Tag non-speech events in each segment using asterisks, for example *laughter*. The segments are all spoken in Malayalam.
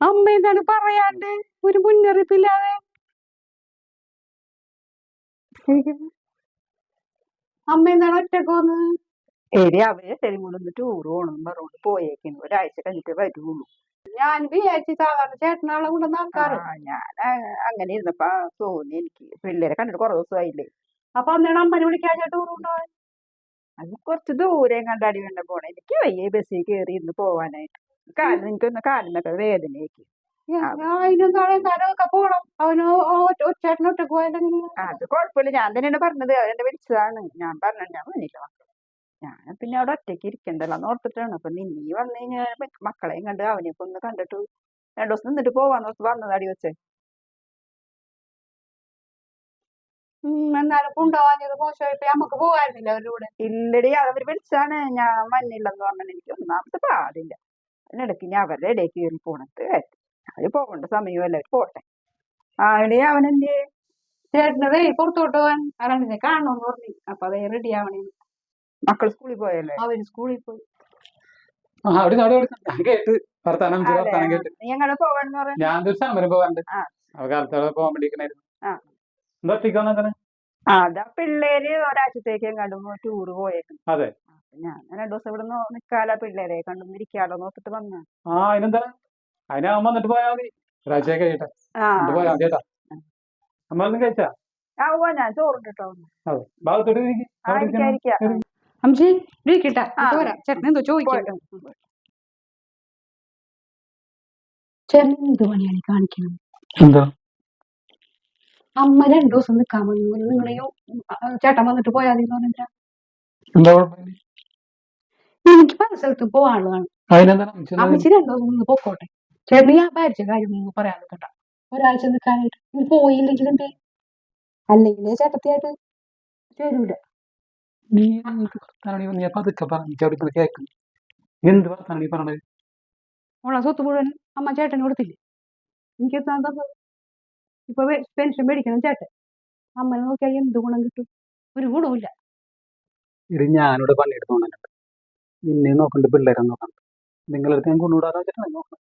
അമ്മ എന്താണ് പറയാണ്ട്? ഒരു മുന്നറിയിപ്പില്ലാതെ. അമ്മ എന്താണ് ഒറ്റയ്ക്ക് വന്നത് എടി അവർ കൂടെ ടൂർ പോകണം പറഞ്ഞു പോയേക്കുന്നു ഒരാഴ്ച കഴിഞ്ഞിട്ട് വരുള്ളൂ. ഞാൻ വിചാരിച്ചു സാധാരണ ചേട്ടനാളെ കൂടെ നടക്കാറ് ഞാൻ അങ്ങനെ ഇരുന്നപ്പോ തോന്നി എനിക്ക്. പിള്ളേരെ കണ്ടിട്ട് കുറെ ദിവസമായില്ലേ. അപ്പൊ അന്നേരം അമ്മനെ വിളിക്കാൻ ടൂർ കൊണ്ടുപോയി? അത് കുറച്ച് ദൂരെ കണ്ടാടി വേണ്ട പോണേ. എനിക്ക് വയ്യ ബസ്സിൽ കയറി ഇന്ന് പോവാനായിട്ട്. കാലിന് എനിക്കൊന്ന് കാലിനൊക്കെ വേദനയൊക്കെ. അത് കുഴപ്പമില്ല. ഞാൻ തന്നെയാണ് പറഞ്ഞത്. അവരെന്നെ വിളിച്ചതാണ്. ഞാൻ പറഞ്ഞു ഞാൻ വന്നില്ല ഞാൻ പിന്നെ അവിടെ ഒറ്റയ്ക്ക് ഇരിക്കണ്ടല്ലോ എന്ന് ഓർത്തിട്ടാണ്. അപ്പൊ നീ വന്നു കഴിഞ്ഞാൽ മക്കളെയും കണ്ട് അവനെയൊക്കെ ഒന്ന് കണ്ടിട്ട് രണ്ടു ദിവസം നിന്നിട്ട് പോവാന്ന് ഓർത്ത് വന്നതാടി വെച്ചേ. എന്നാലും കൊണ്ടുപോകാഞ്ഞത് മോശമായിട്ട് നമുക്ക് അവരുടെ കൂടെ? ഇല്ലടി അവർ വിളിച്ചാണ്. ഞാൻ വന്നില്ലെന്ന് പറഞ്ഞാൽ എനിക്ക് ഒന്നാമത്തെ പാടില്ല. അതിനിടയ്ക്ക് ഞാൻ അവരുടെ ഇടയിൽ കയറി പോണത് കാര്യം അവർ പോകേണ്ട സമയമല്ല അവർ പോട്ടെ. അവിടെ അവൻ അവനെന്തേ ചേട്ടനതേ പുറത്തോട്ട് പോവാൻ ആരാണ്ടിനെ കാണണമെന്ന് പറഞ്ഞു. അപ്പൊ അതേ റെഡി ആവണേ. മക്കൾ സ്കൂളിൽ പോയല്ലേ? അവർ സ്കൂളിൽ പോയി. കേട്ട്. വർത്താനം വർത്താനം ഞാൻ ഒരു സമരം പോകാണ്ട് ആ. അവ കാലത്തോടെ പോകാൻ വേണ്ടിയിരിക്കണായിരുന്നു. ആ. അതാ പിള്ളേര് ഒരാഴ്ചത്തേക്ക് എങ്ങാണ്ടും ടൂർ പോയേക്കും അതെ. ഞാൻ രണ്ടു ദിവസം ഇവിടെ നിക്കാലോ പിള്ളേരെ. കണ്ടൊന്നും ഇരിക്കാലോ നോക്കിട്ട് വന്ന. ആ അതിനെന്താ? അതിനാവുമ്പോ വന്നിട്ട് പോയാൽ മതി. ഒരാഴ്ച കഴിയട്ടെ. ആ. എന്നിട്ട് മതി കേട്ടാ. അമ്മ ഒന്നും കഴിച്ചാ? ആ ഉവ്വ ഞാൻ ചോറുണ്ട് കേട്ടോ അതെ. ഭാഗത്തോട്ട് ഇരിക്ക്. ആ അവിടെ ഇരിക്കാം ഇരിക്കണം. ഇരിക്കട്ടെ. പോരാ ചേട്ടൻ എന്തോ ചോദിക്കട്ടെ പോയിട്ട്. ചേട്ടൻ എന്ത് പണിയാണ് കാണിക്കുന്നത് എന്താ? അമ്മ രണ്ടു ദിവസം നിക്കാൻ വന്നു നിങ്ങളെ ചേട്ടൻ വന്നിട്ട് പോയാൽ മതി എന്താ എനിക്ക് പല സ്ഥലത്ത് പോവാനുള്ളതാണ് അമ്മച്ചിരി അമ്മച്ചി രണ്ടു ദിവസം നിന്ന് പൊക്കോട്ടെ. ചേട്ടന് ഞാൻ പരിചയ കാര്യം ഒന്ന് പറയാൻ കേട്ടോ. ഒരാഴ്ച നിൽക്കാനായിട്ട് ഇത് പോയില്ലെങ്കിൽ എന്ത്? അല്ലെങ്കിൽ ചേട്ടത്തിയായിട്ട് ചേരൂല. നീ എന്ത് വർത്താനാണ് നീ പതുക്കെ പറഞ്ഞു പറഞ്ഞത്? ഉള്ള സ്വത്ത് മുഴുവൻ അമ്മ ചേട്ടന് കൊടുത്തില്ലേ? എനിക്ക് ഇപ്പൊ പെൻഷൻ മേടിക്കണം ചേട്ടൻ. അമ്മനെ നോക്കിയാൽ എന്ത് ഗുണം കിട്ടും? ഒരു ഗുണവുമില്ല. ഇത് ഞാനിവിടെ പണിയെടുത്തോണ്ടുണ്ട് നിന്നെ നോക്കണ്ട് പിള്ളേരെ നോക്കണ്ട്. നിങ്ങളടുത്ത് ഞാൻ കൊണ്ടുവിടാതെ വെച്ചിട്ടാണ് നോക്കണം?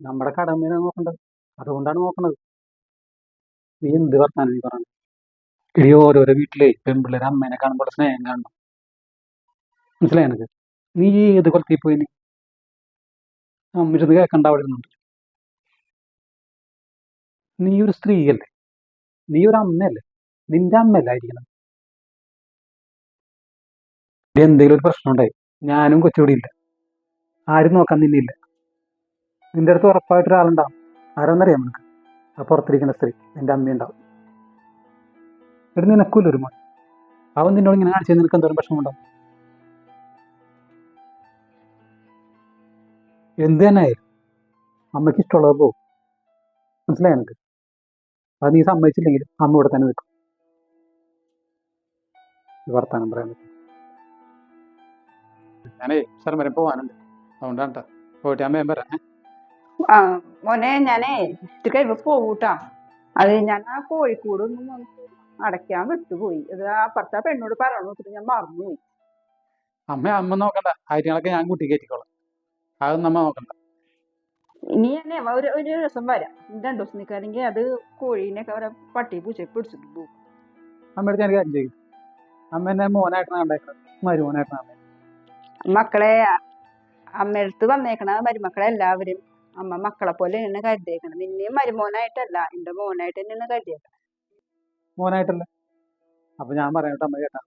നമ്മുടെ കടമേനെ നോക്കണ്ടത്. അതുകൊണ്ടാണ് നോക്കണത്. നീ എന്ത് വർത്താനം നീ പറഞ്ഞു ഇനി ഓരോരോ വീട്ടിലെ പെൺപിള്ളേരെ അമ്മേനെ കാണുമ്പോൾ സ്നേഹം കാണണം. മനസ്സിലായി എനിക്ക് നീ ഏത് കൊലത്തിൽ പോയി നീ അമ്മിരുന്ന് കേൾക്കണ്ട അവിടെ ഇരുന്നുണ്ട്. നീ ഒരു സ്ത്രീയല്ലേ? നീ ഒരു അമ്മയല്ലേ? നിന്റെ അമ്മയല്ല ആയിരിക്കണം ഇവിടെ എന്തെങ്കിലും ഒരു പ്രശ്നം ഉണ്ടായി ഞാനും കൊച്ചുകൂടി ഇല്ല ആരും നോക്കാൻ നിന്നില്ല. നിന്റെ അടുത്ത് ഉറപ്പായിട്ട് ഒരാളുണ്ടാവും ആരാന്നറിയാം നിനക്ക്? ആ പുറത്തിരിക്കുന്ന സ്ത്രീ നിന്റെ അമ്മയുണ്ടാവും ഇവിടെ നിനക്കൂല ഒരു മോൻ. അവൻ നിന്നോട് ഇങ്ങനെ കാണിച്ചാൽ നിനക്ക് എന്തോരം പ്രശ്നം ഉണ്ടാവും എന്ത് തന്നെ ആയാലും. അമ്മയ്ക്ക് ഇഷ്ടമുള്ളത് പോകും മനസ്സിലായി എനിക്ക് അത് നീ സമ്മതിച്ചില്ലെങ്കിൽ അമ്മ ഇവിടെ തന്നെ നിൽക്കും. വർത്താനം പറയാൻ പറ്റും ഞാനേ സ്ഥലം വരെ പോവാനുണ്ട്. അതുകൊണ്ടാണ് ട്ടോ. പോയിട്ട് അമ്മയും വരാം. ആ മോനെ ഞാനേ ഇത് കഴിയുമ്പോ പോകൂട്ടാ അത് ഞാൻ ആ കോഴിക്കോട് ഒന്ന് അടയ്ക്കാൻ വിട്ടുപോയി. അത് ആ ആ പെണ്ണോട് പറഞ്ഞു നോക്കിട്ട് ഞാൻ മറന്നുപോയി. അമ്മ അമ്മ നോക്കണ്ട. കാര്യങ്ങളൊക്കെ ഞാൻ കുട്ടി കയറ്റിക്കോളാം. അതൊന്നും അമ്മ നോക്കണ്ട. ഇനി തന്നെ ഒരു ഒരു ദിവസം വരാം. രണ്ടു ദിവസം നിൽക്കാണെങ്കിൽ അത് കോഴീനെയൊക്കെ അവരെ പട്ടി പൂച്ച പിടിച്ചിട്ട് പോകും അമ്മയുടെ ഞാൻ കാര്യം ചെയ്യും അമ്മ എന്നെ മോനായിട്ടാണ് കണ്ടേക്കുന്നത് മരുമോനായിട്ടാണ് കണ്ടേക്കുന്നത് മക്കളെ അമ്മയടുത്ത് വന്നേക്കണ മരുമക്കളെ എല്ലാവരും. അമ്മ മക്കളെ പോലെ തന്നെ കരുതിയേക്കണം. നിന്നെയും മരുമോനായിട്ടല്ല എന്റെ മോനായിട്ട് തന്നെയാണ് കരുതിയേക്കണം. മോനായിട്ടല്ല? അപ്പൊ ഞാൻ പറയട്ടെ അമ്മ കേട്ടാ?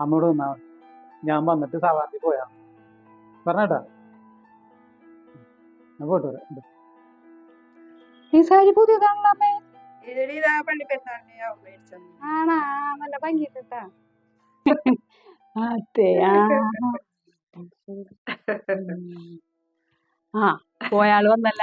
അമ്മയോട് നിന്നാ ഞാൻ വന്നിട്ട് സാധാരണ പോയാ പറഞ്ഞേട്ടാ? ഞാൻ പോയിട്ട് വരാം. ഈ സാരി പുതിയതാണല്ലോ അമ്മേ? ആണാ നല്ല ഭംഗിട്ടാ അതെ. ആ. *laughs* ആ. പോയാൾ വന്നല്ല?